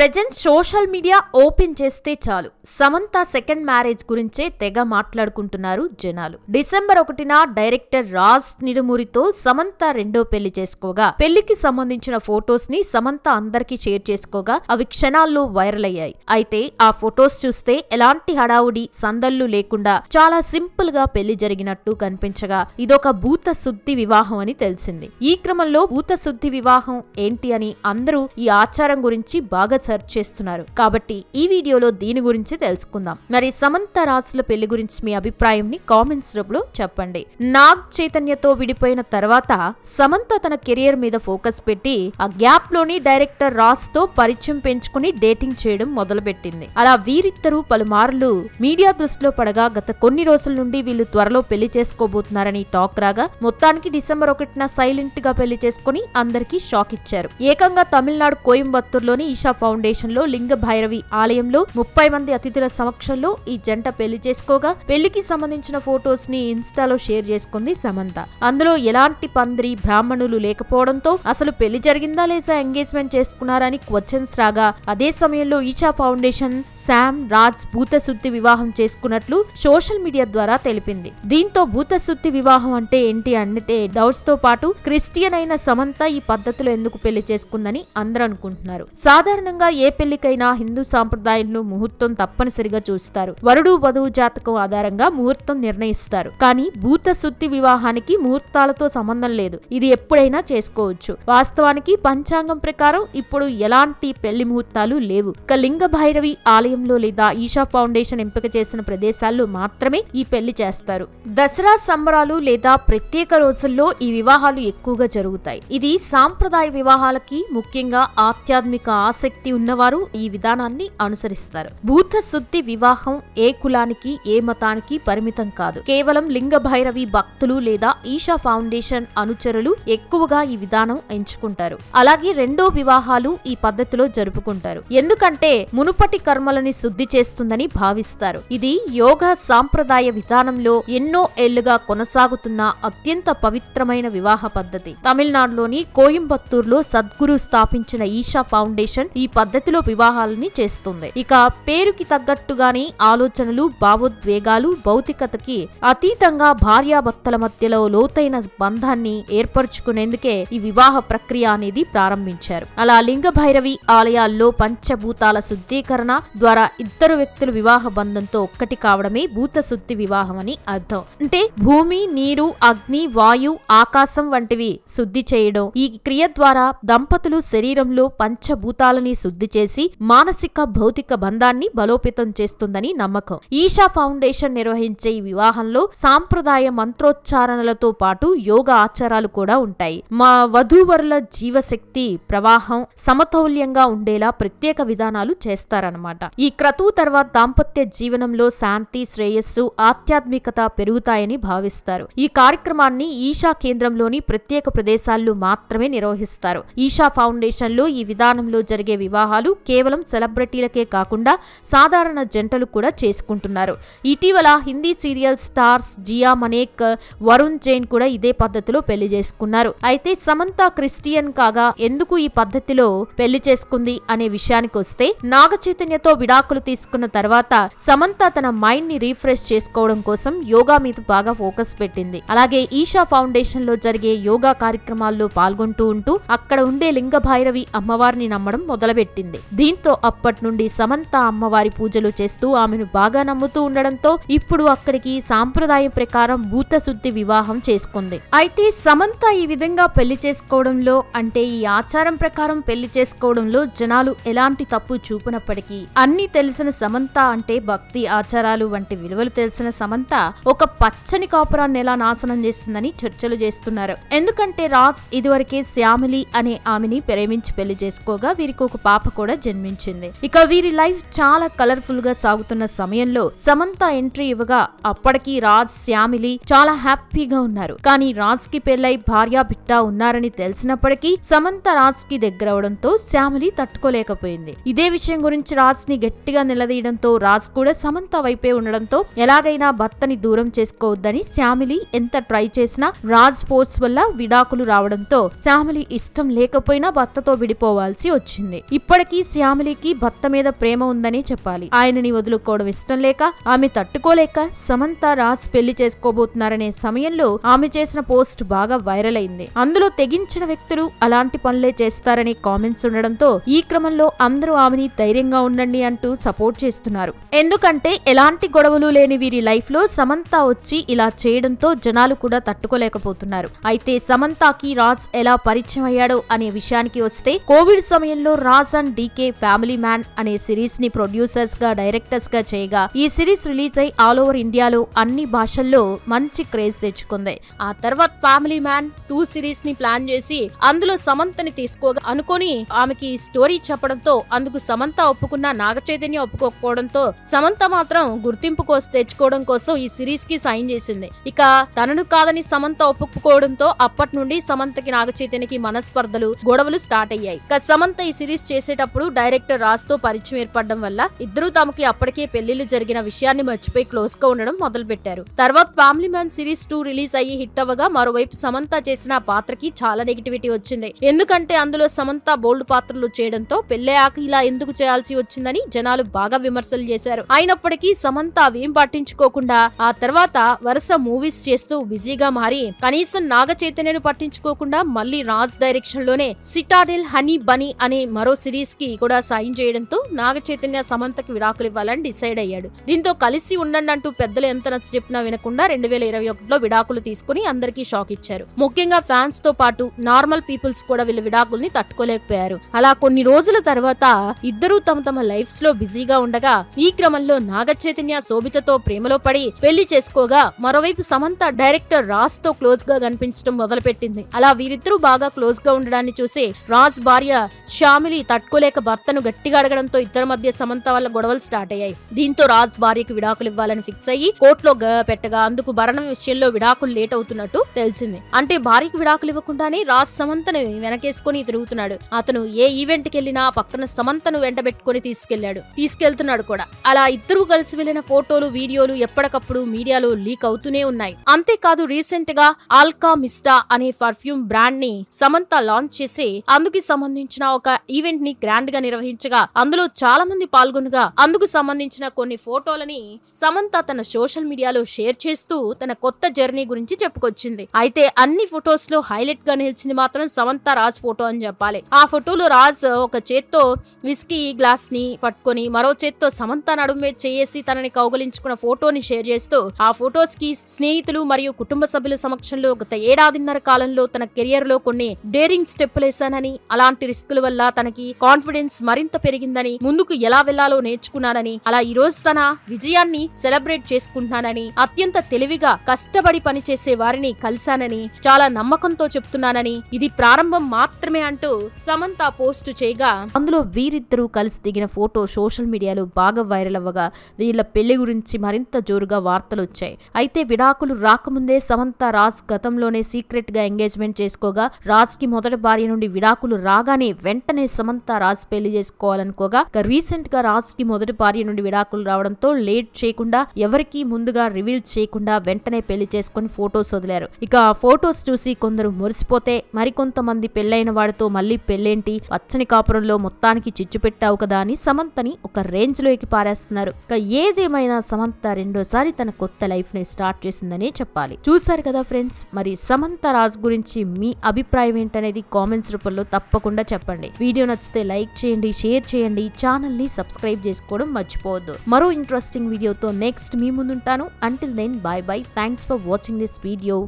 Present social media open చేస్తే చాలు. Samantha second marriage గురించే తెగ మాట్లాడుకుంటున్నారు జనాలు. డిసెంబర్ ఒకటిన డైరెక్టర్ రాజ్ నిడుమూరితో సమంత రెండో పెళ్ళి చేసుకోగా. పెళ్ళికి సంబంధించిన ఫొటోస్ని సమంత అందరికీ షేర్ చేసుకోగా. అవి క్షణాల్లో వైరల్ అయ్యాయి. అయితే ఆ ఫొటోస్ చూస్తే ఎలాంటి హడావుడి సందళ్ళు లేకుండా చాలా సింపుల్గా పెళ్ళి జరిగినట్టు కనిపించగా. ఇదొక భూత శుద్ధి వివాహం అని తెలిసింది. ఈ క్రమంలో భూత శుద్ధి వివాహం ఏంటి అని అందరూ ఈ ఆచారం గురించి బాగా సెర్చ్ చేస్తున్నారు. కాబట్టి ఈ వీడియోలో దీని గురించి తెలుసుకుందాం. మరి సమంత రాసుల పెళ్ళి గురించి మీ అభిప్రాయం ని కామెంట్స్ రూపంలో చెప్పండి. నాగ్ చైతన్యతో విడిపోయిన తర్వాత సమంత తన కెరియర్ మీద ఫోకస్ పెట్టి ఆ గ్యాప్లోని డైరెక్టర్ రాస్తో పరిచయం పెంచుకుని డేటింగ్ చేయడం మొదలుపెట్టింది. అలా వీరిద్దరూ పలుమార్లు మీడియా దృష్టిలో పడగా గత కొన్ని రోజుల నుండి వీళ్ళు త్వరలో పెళ్ళి చేసుకోబోతున్నారని టాక్ రాగా మొత్తానికి డిసెంబర్ ఒకటిన సైలెంట్గా పెళ్ళి చేసుకుని అందరికీ షాక్ ఇచ్చారు. ఏకంగా తమిళనాడు కోయంబత్తూరులోని ఈషా ఫౌండేషన్ లో లింగ భైరవి ఆలయంలో ముప్పై మంది అతిథుల సమక్షంలో ఈ జంట పెళ్ళి చేసుకోగా పెళ్ళికి సంబంధించిన ఫొటోస్ని ఇన్స్టాలో షేర్ చేసుకుంది సమంత. అందులో ఎలాంటి పందిరి బ్రాహ్మణులు లేకపోవడంతో అసలు పెళ్ళి జరిగిందా లేదా ఎంగేజ్మెంట్ చేసుకున్నారని క్వశ్చన్స్ రాగా అదే సమయంలో ఈషా ఫౌండేషన్ శామ్ రాజ్ భూతశుద్ధి వివాహం చేసుకున్నట్లు సోషల్ మీడియా ద్వారా తెలిపింది. దీంతో భూతశుద్ధి వివాహం అంటే ఏంటి అంటే డౌట్స్తో పాటు క్రిస్టియన్ అయిన సమంత ఈ పద్ధతిలో ఎందుకు పెళ్ళి చేసుకుందని అందరూ అనుకుంటున్నారు. సాధారణంగా ఏ పెళ్ళికైనా హిందూ సాంప్రదాయంలో ముహూర్తం తప్పనిసరిగా చూస్తారు. వరుడు వధువు జాతకం ఆధారంగా ముహూర్తం నిర్ణయిస్తారు. కానీ భూత శుద్ధి వివాహానికి ముహూర్తాలతో సంబంధం లేదు. ఇది ఎప్పుడైనా చేసుకోవచ్చు. వాస్తవానికి పంచాంగం ప్రకారం ఇప్పుడు ఎలాంటి పెళ్ళి ముహూర్తాలు లేవు. ఇక లింగ భైరవి ఆలయంలో లేదా ఈషా ఫౌండేషన్ ఎంపిక చేసిన ప్రదేశాల్లో మాత్రమే ఈ పెళ్ళి చేస్తారు. దసరా సంబరాలు లేదా ప్రత్యేక రోజుల్లో ఈ వివాహాలు ఎక్కువగా జరుగుతాయి. ఇది సాంప్రదాయ వివాహాలకి ముఖ్యంగా ఆధ్యాత్మిక ఆసక్తి ఉన్నవారు ఈ విధానాన్ని అనుసరిస్తారు. బూత శుద్ధి వివాహం ఏ కులానికి ఏ మతానికి పరిమితం కాదు. కేవలం లింగ భైరవి భక్తులు లేదా ఈషా ఫౌండేషన్ అనుచరులు ఎక్కువగా ఈ విధానం ఎంచుకుంటారు. అలాగే రెండో వివాహాలు ఈ పద్ధతిలో జరుపుకుంటారు. ఎందుకంటే మునుపటి కర్మలని శుద్ధి చేస్తుందని భావిస్తారు. ఇది యోగా సాంప్రదాయ విధానంలో ఎన్నో ఏళ్ళుగా కొనసాగుతున్న అత్యంత పవిత్రమైన వివాహ పద్ధతి. తమిళనాడులోని కోయంబత్తూరులో సద్గురు స్థాపించిన ఈషా ఫౌండేషన్ ఈ పద్ధతిలో వివాహాలని చేస్తుంది. ఇక పేరుకి తగ్గట్టుగానే ఆలోచనలు భావోద్వేగాలు భౌతికతకి అతీతంగా భార్యాభర్తల మధ్యలో లోతైన బంధాన్ని ఏర్పరచుకునేందుకే ఈ వివాహ ప్రక్రియ అనేది ప్రారంభించారు. అలా లింగ భైరవి ఆలయాల్లో పంచభూతాల శుద్ధీకరణ ద్వారా ఇద్దరు వ్యక్తులు వివాహ బంధంతో ఒక్కటి కావడమే భూత శుద్ధి వివాహం అని అర్థం. అంటే భూమి నీరు అగ్ని వాయు ఆకాశం వంటివి శుద్ధి చేయడం. ఈ క్రియ ద్వారా దంపతులు శరీరంలో పంచభూతాలని శుద్ధి చేసి మానసిక భౌతిక బంధాన్ని బలోపేతం చేస్తుందని నమ్మకం. ఈషా ఫౌండేషన్ నిర్వహించే ఈ వివాహంలో సాంప్రదాయ మంత్రోచ్చారణలతో పాటు యోగ ఆచారాలు కూడా ఉంటాయి. మా వధూవరుల జీవశక్తి ప్రవాహం సమతౌల్యంగా ఉండేలా ప్రత్యేక విధానాలు చేస్తారన్నమాట. ఈ క్రతువు తర్వాత దాంపత్య జీవనంలో శాంతి శ్రేయస్సు ఆధ్యాత్మికత పెరుగుతాయని భావిస్తారు. ఈ కార్యక్రమాన్ని ఈషా కేంద్రంలోని ప్రత్యేక ప్రదేశాల్లో మాత్రమే నిర్వహిస్తారు. ఈషా ఫౌండేషన్లో ఈ విధానంలో జరిగే వివాహాలు కేవలం సెలబ్రిటీలకే కాకుండా సాధారణ జంటలు కూడా చేసుకుంటున్నారు. ఇటీవల హిందీ సీరియల్ స్టార్స్ జియా మనేక్ వరుణ్ జైన్ కూడా ఇదే పద్ధతిలో పెళ్ళి చేసుకున్నారు. అయితే సమంత క్రిస్టియన్ కాగా ఎందుకు ఈ పద్ధతిలో పెళ్ళి చేసుకుంది అనే విషయానికి వస్తే నాగ చైతన్యతో విడాకులు తీసుకున్న తర్వాత సమంత తన మైండ్ని రీఫ్రెష్ చేసుకోవడం కోసం యోగా మీద బాగా ఫోకస్ పెట్టింది. అలాగే ఈషా ఫౌండేషన్లో జరిగే యోగా కార్యక్రమాల్లో పాల్గొంటూ ఉంటూ అక్కడ ఉండే లింగ భైరవి అమ్మవారిని నమ్మడం మొదలుపెట్టింది. దీంతో అప్పటి నుండి సమంత అమ్మవారి పూజలు చేస్తూ ఆమెను బాగా నమ్ముతూ ఉండడంతో ఇప్పుడు అక్కడికి సాంప్రదాయం ప్రకారం భూత శుద్ధి వివాహం చేసుకుంది. అయితే సమంత ఈ విధంగా పెళ్ళి చేసుకోవడంలో అంటే ఈ ఆచారం ప్రకారం పెళ్ళి చేసుకోవడంలో జనాలు ఎలాంటి తప్పు చూపినప్పటికీ అన్ని తెలిసిన సమంత అంటే భక్తి ఆచారాలు వంటి విలువలు తెలిసిన సమంత ఒక పచ్చని కాపురాన్ని ఎలా నాశనం చేస్తుందని చర్చలు చేస్తున్నారు. ఎందుకంటే రాజ్ ఇదివరకే శ్యామిలి అనే ఆమెని ప్రేమించి పెళ్ళి చేసుకోగా వీరికి ఒక పాప కూడా జన్మించింది. ఇక వీరి లైఫ్ చాలా కలర్ఫుల్గా సాగుతున్న సమయంలో సమంత ఎంట్రీ ఇవ్వగా అప్పటికి రాజ్ శ్యామిలి చాలా హ్యాపీగా ఉన్నారు. కానీ రాజ్కి పెళ్ళై భార్య బిట్ట ఉన్నారని తెలిసినప్పటికీ సమంత రాజ్కి దగ్గరవడంతో శ్యామిలి తట్టుకోలేకపోయింది. ఇదే విషయం గురించి రాజ్ని గట్టిగా నిలదీయడంతో రాజ్ కూడా సమంత వైపే ఉండడంతో ఎలాగైనా భర్తని దూరం చేసుకోవద్దని శ్యామిలి ఎంత ట్రై చేసినా రాజ్ ఫోర్స్ వల్ల విడాకులు రావడంతో శ్యామిలి ఇష్టం లేకపోయినా భర్తతో విడిపోవాల్సి వచ్చింది. ఇప్పటికీ శ్యామలికి భర్త మీద ప్రేమ ఉందనే చెప్పాలి. ఆయనని వదులుకోవడం ఇష్టం లేక ఆమె తట్టుకోలేక సమంత రాజ్ పెళ్ళి చేసుకోబోతున్నారనే సమయంలో ఆమె చేసిన పోస్ట్ బాగా వైరల్ అయింది. అందులో తెగించిన వ్యక్తులు అలాంటి పనులే చేస్తారనే కామెంట్స్ ఉండడంతో ఈ క్రమంలో అందరూ ఆమెని ధైర్యంగా ఉండండి అంటూ సపోర్ట్ చేస్తున్నారు. ఎందుకంటే ఎలాంటి గొడవలు లేని వీరి లైఫ్లో సమంత వచ్చి ఇలా చేయడంతో జనాలు కూడా తట్టుకోలేకపోతున్నారు. అయితే సమంతకి రాజ్ ఎలా పరిచయం అయ్యాడో అనే విషయానికి వస్తే కోవిడ్ సమయంలో Raj and DK family man అనే సిరీస్ని ప్రొడ్యూసర్స్గా డైరెక్టర్స్గా చేయగా ఈ సిరీస్ రిలీజ్ అయి ఆల్ ఓవర్ ఇండియాలో అన్ని భాషల్లో మంచి క్రేజ్ తెచ్చుకుంది. ఆ తర్వాత ఫ్యామిలీ మ్యాన్ టూ సిరీస్ని ప్లాన్ చేసి అందులో సమంతని తీసుకోగా అనుకొని ఆమెకి స్టోరీ చెప్పడంతో అందుకు సమంత ఒప్పుకున్న నాగ చైతన్య ఒప్పుకోకపోవడంతో సమంత మాత్రం గుర్తింపు కోసం తెచ్చుకోవడం కోసం ఈ సిరీస్కి సైన్ చేసింది. ఇక తనను కాదని సమంత ఒప్పుకోవడంతో అప్పటి నుండి సమంతకి నాగ చైతన్యకి మనస్పర్ధలు గొడవలు స్టార్ట్ అయ్యాయి. ఇక సమంత ఈ సిరీస్ రాసేటప్పుడు డైరెక్టర్ రాజ్తో పరిచయం ఏర్పడడం వల్ల ఇద్దరు తమకి అప్పటికే పెళ్ళిళ్ళు జరిగిన విషయాన్ని మర్చిపోయి క్లోజ్గా ఉండడం మొదలు పెట్టారు తర్వాత family man series two release అయ్యి హిట్ అవ్వగా మరోవైపు సమంత చేసిన పాత్రకి చాలా నెగిటివిటీ వచ్చింది. ఎందుకంటే అందులో సమంత బోల్డ్ పాత్రలు చేయడంతో పెళ్ళయ్యాక ఇలా ఎందుకు చేయాల్సి వచ్చిందని జనాలు బాగా విమర్శలు చేశారు. అయినప్పటికీ సమంత అవేం పట్టించుకోకుండా ఆ తర్వాత వరుస మూవీస్ చేస్తూ బిజీగా మారి కనీసం నాగ చైతన్యను పట్టించుకోకుండా మళ్ళీ రాజ్ డైరెక్షన్లోనే సిటాడెల్ హనీ బనీ అనే మరో సిరీస్ కి కూడా సైన్ చేయడంతో నాగ చైతన్య సమంతకి విడాకులు ఇవ్వాలని డిసైడ్ అయ్యాడు. దీంతో కలిసి ఉండండి అంటూ పెద్దలు ఎంత నచ్చ చెప్పినా వినకుండా రెండు వేల ఇరవై ఒకటిలో విడాకులు తీసుకుని అందరికీ షాక్ ఇచ్చారు. ముఖ్యంగా ఫ్యాన్స్తో పాటు నార్మల్ పీపుల్స్ కూడా వీళ్ళ విడాకుల్ని తట్టుకోలేకపోయారు. అలా కొన్ని రోజుల తర్వాత ఇద్దరూ తమ తమ లైఫ్స్లో బిజీగా ఉండగా ఈ క్రమంలో నాగ చైతన్య శోభితతో ప్రేమలో పడి పెళ్ళి చేసుకోగా మరోవైపు సమంత డైరెక్టర్ రాజ్తో క్లోజ్గా కనిపించడం మొదలుపెట్టింది. అలా వీరిద్దరూ బాగా క్లోజ్గా ఉండడాన్ని చూసి రాజ్ భార్య శ్యామిలి తట్టుకోలేక భర్తను గట్టిగా అడగడంతో ఇద్దరి మధ్య సమంత వల్ల గొడవలు స్టార్ట్ అయ్యాయి. దీంతో రాజ్ భార్యకు విడాకులు ఇవ్వాలని ఫిక్స్ అయ్యి కోర్టులో పెట్టగా అందుకు భరణం విషయంలో విడాకులు లేట్ అవుతున్నట్టు తెలిసింది. అంటే భార్యకు విడాకులు ఇవ్వకుండానే రాజ్ సమంతను వెనకేసుకుని తిరుగుతున్నాడు. అతను ఏ ఈవెంట్కి వెళ్ళినా పక్కన సమంతను వెంటబెట్టుకుని తీసుకెళ్ళాడు తీసుకెళ్తున్నాడు కూడా. అలా ఇద్దరు కలిసి వెళ్ళిన ఫోటోలు వీడియోలు ఎప్పటికప్పుడు మీడియాలో లీక్ అవుతూనే ఉన్నాయి. అంతేకాదు రీసెంట్గా ఆల్కా మిస్టా అనే పర్ఫ్యూమ్ బ్రాండ్ని సమంత లాంచ్ చేసి అందుకు సంబంధించిన ఒక ఈవెంట్ని గ్రాండ్గా నిర్వహించగా అందులో చాలా మంది పాల్గొనగా అందుకు సంబంధించిన కొన్ని ఫోటోలని సమంత తన సోషల్ మీడియాలో షేర్ చేస్తూ తన కొత్త జర్నీ గురించి చెప్పుకొచ్చింది. అయితే అన్ని ఫొటోస్లో హైలైట్గా నిలిచింది మాత్రం సమంత రాజ్ ఫోటో అని చెప్పాలి. ఆ ఫోటోలో రాజ్ ఒక చేత్తో విస్కీ గ్లాస్ని పట్టుకొని మరో చేత్తో సమంత నడుమే చేసి తనని కౌగలించుకున్న ఫోటోని షేర్ చేస్తూ ఆ ఫొటోస్కి స్నేహితులు మరియు కుటుంబ సభ్యుల సమక్షంలో గత ఏడాదిన్నర కాలంలో తన కెరియర్లో కొన్ని డేరింగ్ స్టెప్పులు వేశానని అలాంటి రిస్కుల వల్ల తనకి కాన్ఫిడెన్స్ మరింత పెరిగిందని ముందుకు ఎలా వెళ్ళాలో నేర్చుకున్నానని అలా ఈ రోజు తన విజయాన్ని సెలబ్రేట్ చేసుకుంటున్నానని అత్యంత తెలివిగా కష్టపడి పనిచేసే వారిని కలిశానని చాలా నమ్మకంతో చెప్తున్నానని ఇది ప్రారంభం మాత్రమే అంటూ సమంత పోస్ట్ చేయగా అందులో వీరిద్దరూ కలిసి దిగిన ఫోటో సోషల్ మీడియాలో బాగా వైరల్ అవ్వగా వీళ్ళ పెళ్ళి గురించి మరింత జోరుగా వార్తలు వచ్చాయి. అయితే విడాకులు రాకముందే సమంత రాజ్ గతంలోనే సీక్రెట్గా ఎంగేజ్మెంట్ చేసుకోగా రాజ్కి మొదటి భార్య నుండి విడాకులు రాగానే వెంటనే సమంత రాజ్ పెళ్ళి చేసుకోవాలనుకోగా రీసెంట్గా రాజ్కి మొదటి భార్య నుండి విడాకులు రావడంతో లేట్ చేయకుండా ఎవరికి ముందుగా రివీల్ చేయకుండా వెంటనే పెళ్ళి చేసుకుని ఫోటోస్ వదిలారు. ఇక ఆ ఫోటోస్ చూసి కొందరు మురిసిపోతే మరికొంతమంది పెళ్ళైన వాడితో మళ్ళీ పెళ్ళేంటి? పచ్చని కాపురంలో మొత్తానికి చిచ్చు పెట్టావు కదా అని సమంతని ఒక రేంజ్లోకి పారేస్తున్నారు. ఇక ఏదేమైనా సమంత రెండోసారి తన కొత్త లైఫ్ని స్టార్ట్ చేసిందనే చెప్పాలి. చూసారు కదా ఫ్రెండ్స్ మరి సమంత రాజ్ గురించి మీ అభిప్రాయం ఏంటనేది కామెంట్స్ రూపంలో తప్పకుండా చెప్పండి. వీడియో నచ్చితే లైక్ చేయండి షేర్ చేయండి. ఛానల్ని సబ్స్క్రైబ్ చేసుకోవడం మర్చిపోవద్దు. మరో ఇంట్రెస్టింగ్ వీడియోతో నెక్స్ట్ మీ ముందుంటాను. Until then bye bye thanks for watching this video